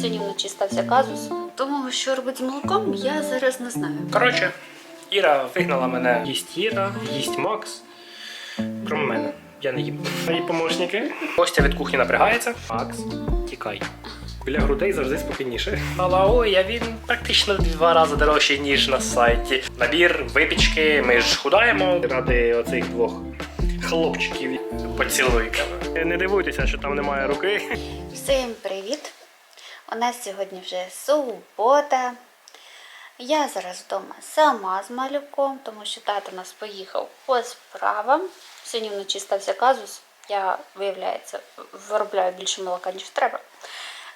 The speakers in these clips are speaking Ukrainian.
Сьогодні вночі стався казус. Тому що робити з молоком, я зараз не знаю. Коротше, Іра вигнала мене. Їсть Іра, їсть Макс. Крім мене. Я не їм. Мої помощники. Костя від кухні напрягається. Макс, тікай. Біля грудей завжди спокійніше. Але ой, а він практично в два рази дорожчий, ніж на сайті. Набір, випічки, ми ж худаємо ради оцих двох хлопчиків поцілуйками. Не дивуйтеся, що там немає руки. Всім привіт! У нас сьогодні вже субота. Я зараз вдома сама з малюком, тому що тато нас поїхав по справам. Сьогодні вночі стався казус. Я, виявляється, виробляю більше молока, ніж треба.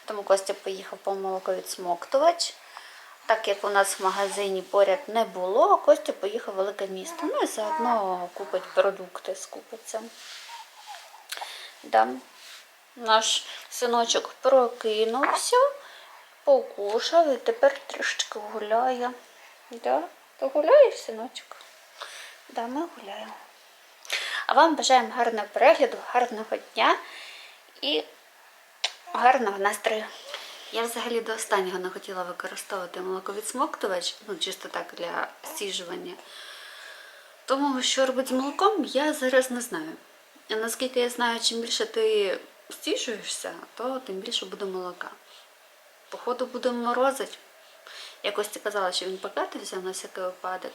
Тому Костя поїхав по молоко відсмоктувач. Так як у нас в магазині поряд не було, Костя поїхав в велике місто. Ну і заодно купить продукти, скупиться. Да. Наш синочок прокинувся, покушав і тепер трішечки гуляє. Да? Ти гуляєш, синочок? Да, ми гуляємо. А вам бажаємо гарного перегляду, гарного дня і гарного настрою. Я взагалі до останнього не хотіла використовувати молоковідсмоктувач, ну чисто так для стіжування. Тому що робити з молоком, я зараз не знаю. Наскільки я знаю, чим більше ти стіжуєшся, то тим більше буде молока. Походу будемо морозити. Якось ти казала, що він пакети взяв на всякий випадок.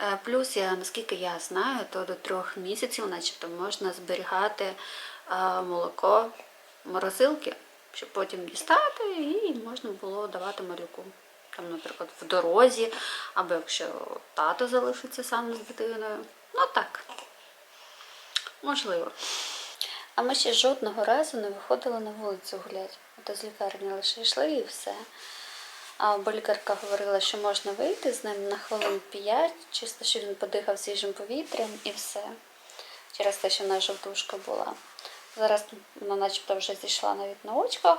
Е, Плюс, я, наскільки я знаю, то до трьох місяців начебто можна зберігати е, молоко морозилки, щоб потім дістати і можна було давати малюку. Там, наприклад, в дорозі, або якщо тато залишиться сам з дитиною. Ну так, можливо. А ми ще жодного разу не виходили на вулицю гуляти. Ото з лікарні лише йшли і все. А, бо лікарка говорила, що можна вийти з ним на хвилин 5, чисто, що він подихав свіжим повітрям і все. Через те, що в нас жовтушка була. Зараз вона начебто вже зійшла навіть на очках.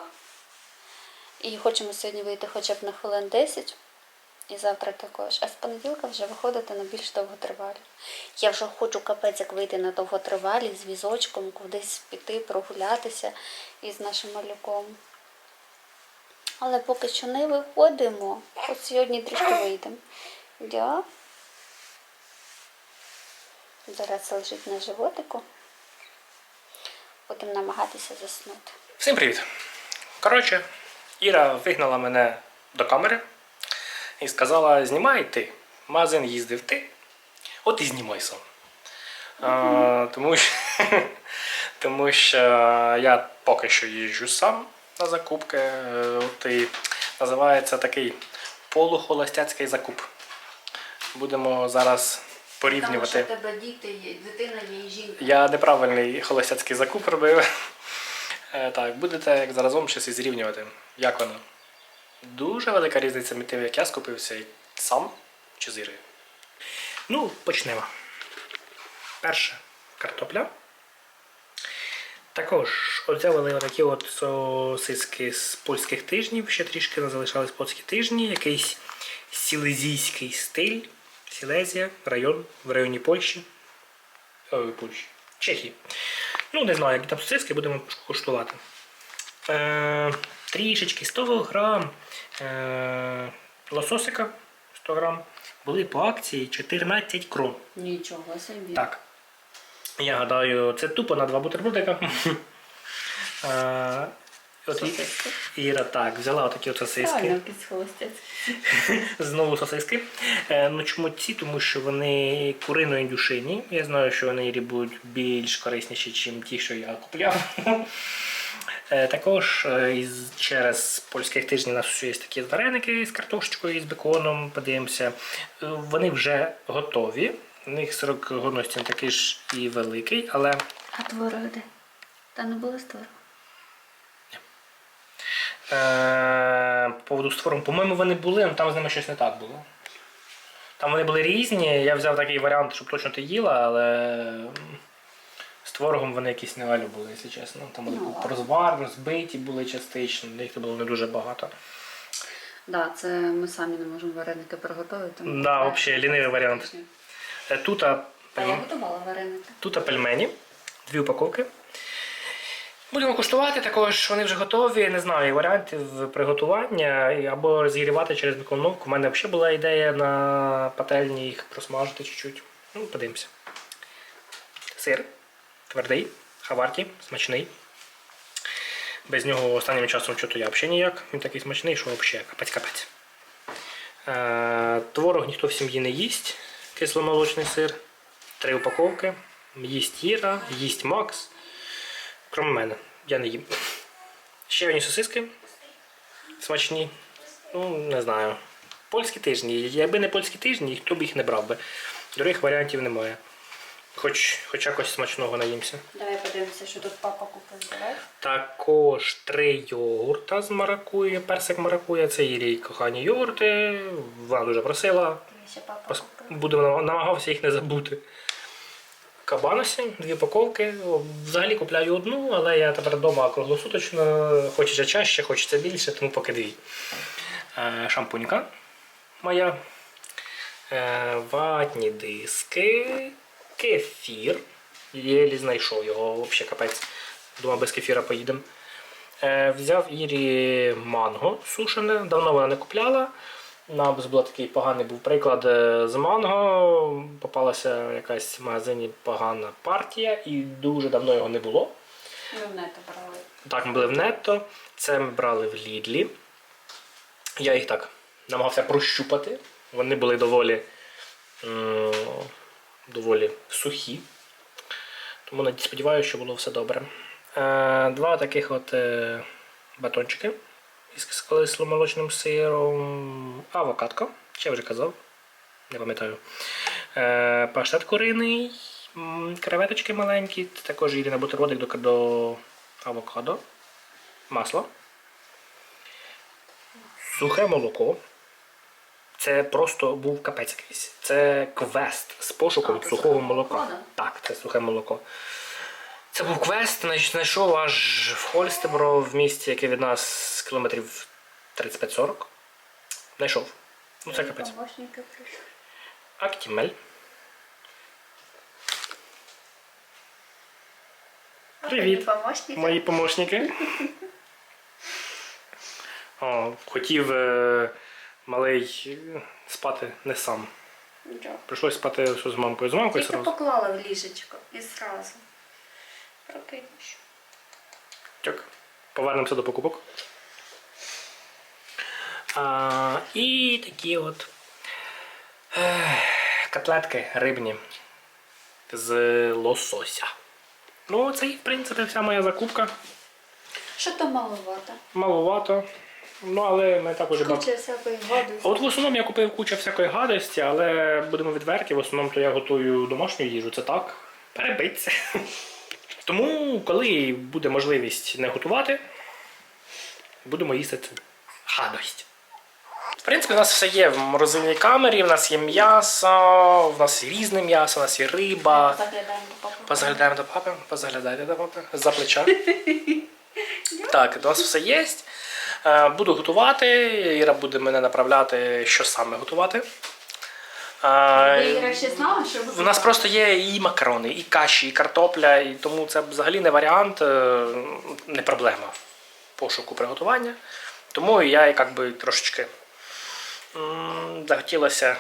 І хочемо сьогодні вийти хоча б на хвилин 10. І завтра також. А з понеділка вже виходити на більш довготривалі. Я вже хочу капець як вийти на довготривалі з візочком, кудись піти, прогулятися із нашим малюком. Але поки що не виходимо. От сьогодні трішки вийдемо. Да. Зараз лежить на животику. Будемо намагатися заснути. Всім привіт! Коротше, Іра вигнала мене до камери і сказала: знімай ти. В Магазин їздив ти. От і знімай сам. А, тому, що, тому що я поки що їжджу сам на закупки. Е, От і називається такий полухолостяцький закуп. Будемо зараз порівнювати. тебе діти є, дитина є і жінка. Я неправильний холостяцький закуп робив. Е, Так, будете як заразом щось і зрівнювати. Як воно? Дуже велика різниця між тим, як я скупився і сам чи з Ірою. Ну, почнемо. Перше картопля. Також взяли такі от сосиски з польських тижнів, ще трішки не залишались польські тижні, якийсь сілезійський стиль, Сілезія, район в районі Польщі. Ой, Польщі. Чехії. Ну, не знаю, які там сосиски, будемо куштувати. Е, трішечки 100 грам е, лососика 100 грам були по акції 14 крон. Нічого собі. Так. Я гадаю, це тупо на два бутербродика. Е, от Сосиски. Іра так, взяла отакі от сосиски. Знову сосиски. Е, ну чому ці? Тому що вони куриної дюшині. Я знаю, що вони Ірі будуть більш корисніші, ніж ті, що я купляв. Е, Також е, через польських тижнів у нас є такі вареники з картошечкою і з беконом. Подивимося. Е, Вони вже готові. У них срок годності не такий ж і великий, але А творог де? Та не було з. Е, по поводу з по-моєму, вони були, але там з ними щось не так було. Там вони були різні. Я взяв такий варіант, щоб точно ти їла, але творогом вони якісь не валю були, якщо чесно. Там вони Ну, ладно. розвар, розбиті були частично, їх було не дуже багато. Да, це ми самі не можемо вареники приготувати. Да, взагалі лінивий варіант. Е, Тут, а, Та я готувала вареники. тут пельмені, дві упаковки. Будемо куштувати також, вони вже готові. Не знаю варіантів приготування або розігрівати через мікроволновку. У мене взагалі була ідея на пательні їх просмажити чуть-чуть. Ну, подивимося. Сир твердий, хаварки, смачний. Без нього останнім часом чого я взагалі ніяк. Він такий смачний, що взагалі капець-капець. Е, творог ніхто в сім'ї не їсть. Кисломолочний сир. Три упаковки. Їсть Іра, їсть Макс. Крім мене, я не їм. Ще одні сосиски. Смачні. Ну, не знаю. Польські тижні. Якби не польські тижні, ніхто б їх не брав би. Других варіантів немає. Хоч, хоч якось смачного наїмся. Давай подивимося, що тут папа купив. Давай. Також три йогурта з маракує, персик маракує, це її кохані йогурти. Вона дуже просила. Ще папа Буду намагався їх не забути. Кабаносі, дві упаковки. Взагалі купляю одну, але я тепер вдома круглосуточно, хочеться чаще, хочеться більше, тому поки дві. Е, Шампунька моя. Е, Ватні диски, кефір. Єлі знайшов його, взагалі капець. Думав, без кефіра поїдемо. Е, Взяв Ірі манго сушене, давно вона не купляла. Нам був такий поганий був приклад е, з манго. Попалася якась в магазині погана партія, і дуже давно його не було. Ми в нето брали. Так, ми були в нетто. Це ми брали в Лідлі. Я їх так намагався прощупати. Вони були доволі, доволі сухі. Тому сподіваюся, що було все добре. Е, Два таких от е, батончики із кисломолочним сиром. Авокадко, я вже казав, не пам'ятаю. Е, Паштет куриний, креветочки маленькі, також їли на бутербродик до авокадо, масло, сухе молоко. Це просто був капець якийсь. Це квест з пошуком А, сухого молока. молоко. Так, це сухе молоко. Це був квест, знайшов аж в Хольстебро, в місті, яке від нас кілометрів 35-40. Знайшов. Ну це капець. Помощники прийшли. Актімель. Привіт. Помощники. Мої помощники. О, хотів е, малий е, спати не сам. Нічого. Прийшлось спати що з мамкою. З мамкою Тільки сразу. поклала в ліжечко і зразу. Прокинеш. Так. Повернемося до покупок. А, і такі от е, котлетки рибні з лосося. Ну, це, в принципі, вся моя закупка. Що то маловато? Маловато. Ну, але ми також. Куча всякої. А От в основному я купив кучу всякої гадості, але будемо відверті, в основному то я готую домашню їжу, це так, перебиться. Тому, коли буде можливість не готувати, будемо їсти цю гадость. В принципі, у нас все є в морозильній камері, в нас є м'ясо, в нас є різне м'ясо, у нас є риба. Заглядаємо до папи. Позаглядаємо до папи, позаглядайте до папи, за плеча. так, у нас все є. Е, Буду готувати. Іра буде мене направляти, що саме готувати. Е, Ви ще що У нас просто є і макарони, і каші, і картопля, і тому це взагалі не варіант, е, не проблема пошуку приготування. Тому я як би трошечки захотілося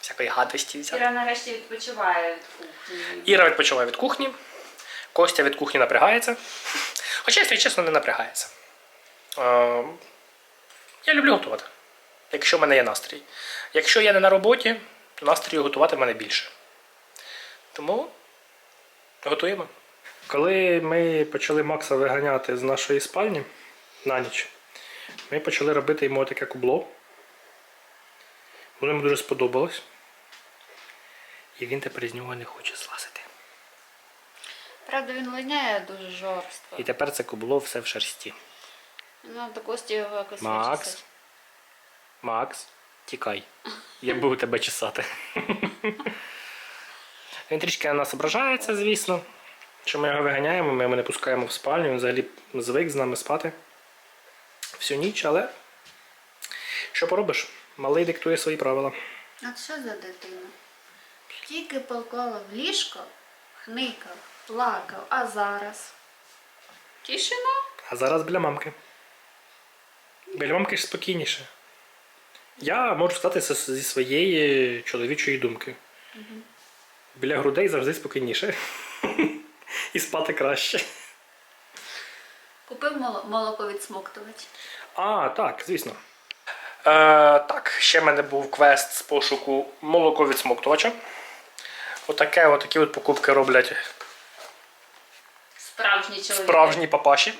всякої гадості взяти. Іра нарешті відпочиває від кухні. Іра відпочиває від кухні, Костя від кухні напрягається. Хоча, якщо чесно, не напрягається. Я люблю готувати, якщо в мене є настрій. Якщо я не на роботі, то настрію готувати в мене більше. Тому готуємо. Коли ми почали Макса виганяти з нашої спальні на ніч, ми почали робити йому таке кубло. Воно йому дуже сподобалось. І він тепер з нього не хоче злазити. Правда, він линяє дуже жорстко. І тепер це кубло все в шерсті. Ну, до Кості якось Макс. вичесати. Макс, тікай. Я буду тебе чесати. Він трішки на нас ображається, звісно. Що ми його виганяємо, ми його не пускаємо в спальню, він взагалі звик з нами спати всю ніч, але що поробиш? Малий диктує свої правила. От що за дитина? Тільки поклала в ліжко, хникав, плакав, а зараз. Тишина. А зараз біля мамки. Біля мамки ж спокійніше. Я можу сказати це зі своєї чоловічої думки. Біля грудей завжди спокійніше. І спати краще. Купив моло- молоко відсмоктувач. А, так, звісно. Е, так, ще в мене був квест з пошуку молоко відсмоктувача. Отаке, отакі от покупки роблять Справжній чоловік. справжні папаші.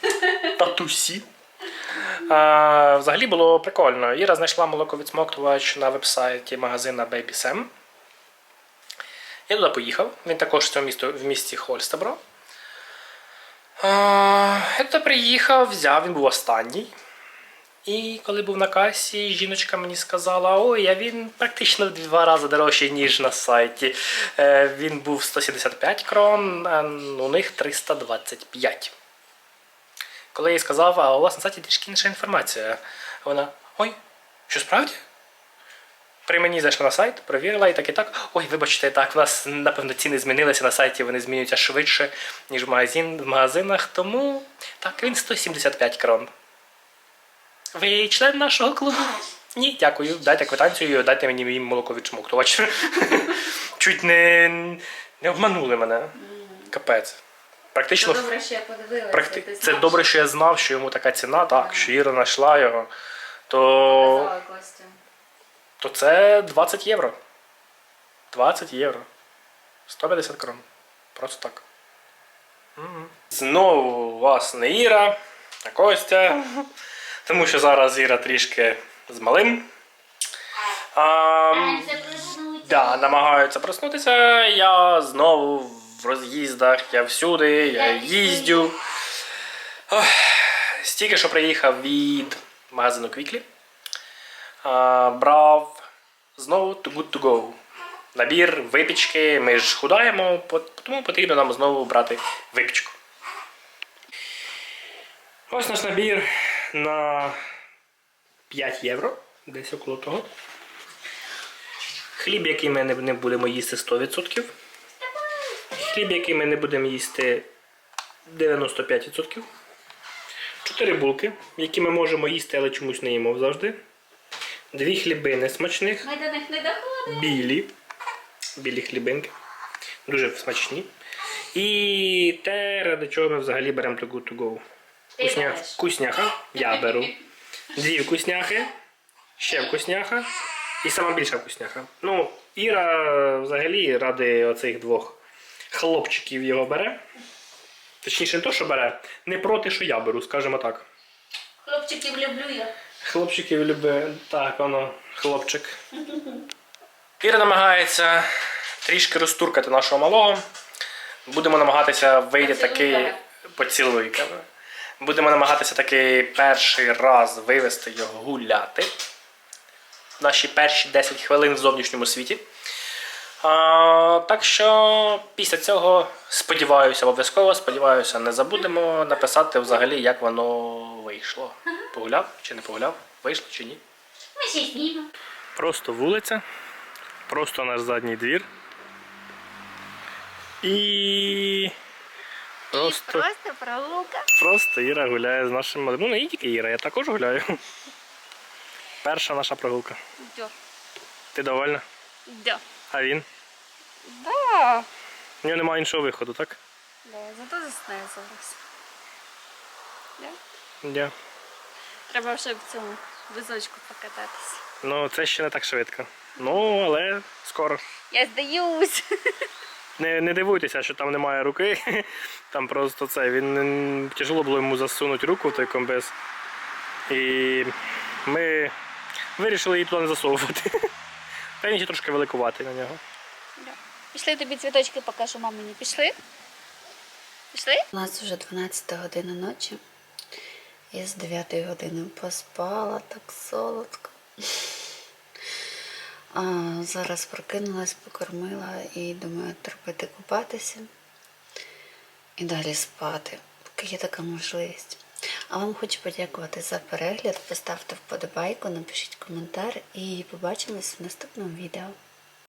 Татусі. Е, взагалі було прикольно. Іра знайшла молоковідсмоктувач на вебсайті магазина Baby Sam. Я туди поїхав. Він також в цьому місто, в місті Хольстебро. Я туди приїхав, взяв, він був останній. І коли був на касі, жіночка мені сказала: ой, а він практично в два рази дорожчий, ніж на сайті. Е, він був 175 крон, а у них 325. Коли я їй сказав, а у вас на сайті трішки інша інформація. Вона: ой, що справді? При мені зайшла на сайт, перевірила і так і так. Ой, вибачте, так, у нас, напевно, ціни змінилися на сайті, вони змінюються швидше, ніж в, магазин, в магазинах, тому так, він 175 крон. Ви член нашого клубу? Ні, дякую. Дайте квитанцію, дайте мені мій молоко відшмоктувач. Чуть не, не обманули мене. Капець. Практично. Це добре, що я подивилася. Практи... Це знаєш, добре, що я знав, що йому така ціна, так, що Іра знайшла його. То, казала Костя. то це 20 євро. 20 євро. 150 крон. Просто так. Мгм. Знову вас не Іра, а Костя. Тому що зараз Іра трішки з малим. А, да, намагаються проснутися. Я знову в роз'їздах, я всюди, я їздю. Ох, стільки що приїхав від магазину Квіклі. А, брав знову to good to go. Набір випічки. Ми ж худаємо, тому потрібно нам знову брати випічку. Ось наш набір на 5 євро, десь около того. Хліб, який ми не, не будемо їсти 100%. Хліб, який ми не будемо їсти 95%. Чотири булки, які ми можемо їсти, але чомусь не їмо завжди. Дві хлібини смачних, Ми до них не доходимо. білі. Білі хлібинки. Дуже смачні. І те, ради чого ми взагалі беремо to good to go. Вкусня... Вкусняха. Я беру. Дві вкусняхи, ще вкусняха і сама більша вкусняха. Ну, Іра взагалі ради оцих двох хлопчиків його бере. Точніше, не то, що бере, не проти, що я беру, скажімо так. Хлопчиків люблю я. Хлопчиків любить. Так, воно, хлопчик. Іра намагається трішки розтуркати нашого малого. Будемо намагатися вийти такий поцілуйками. Будемо намагатися такий перший раз вивести його гуляти. Наші перші 10 хвилин в зовнішньому світі. А, так що після цього сподіваюся, обов'язково сподіваюся, не забудемо написати взагалі, як воно вийшло. Погуляв чи не погуляв? Вийшло чи ні? Ми ще знімемо. Просто вулиця, просто наш задній двір. І просто, Просто прогулка. просто Іра гуляє з нашим малим. Ну, не тільки Іра, я також гуляю. Перша наша прогулка. Да. Ти довольна? Да. А він? Да. У нього немає іншого виходу, так? Да, зато засне зараз. Да? Ні. Треба ще в цьому візочку покататися. Ну, це ще не так швидко. Ну, але скоро. Я здаюсь. Не, не дивуйтеся, що там немає руки. Там просто це. Він тяжело було йому засунути руку в той комбез. І ми вирішили її туди не засовувати. Та він трошки великуватий на нього. Пішли тобі цвіточки покажу мамині. Пішли? Пішли? У нас вже 12 година ночі. Я з 9 години поспала так солодко. А, зараз прокинулась, покормила і думаю, терпити купатися і далі спати, поки є така можливість. А вам хочу подякувати за перегляд. Поставте вподобайку, напишіть коментар і побачимось в наступному відео.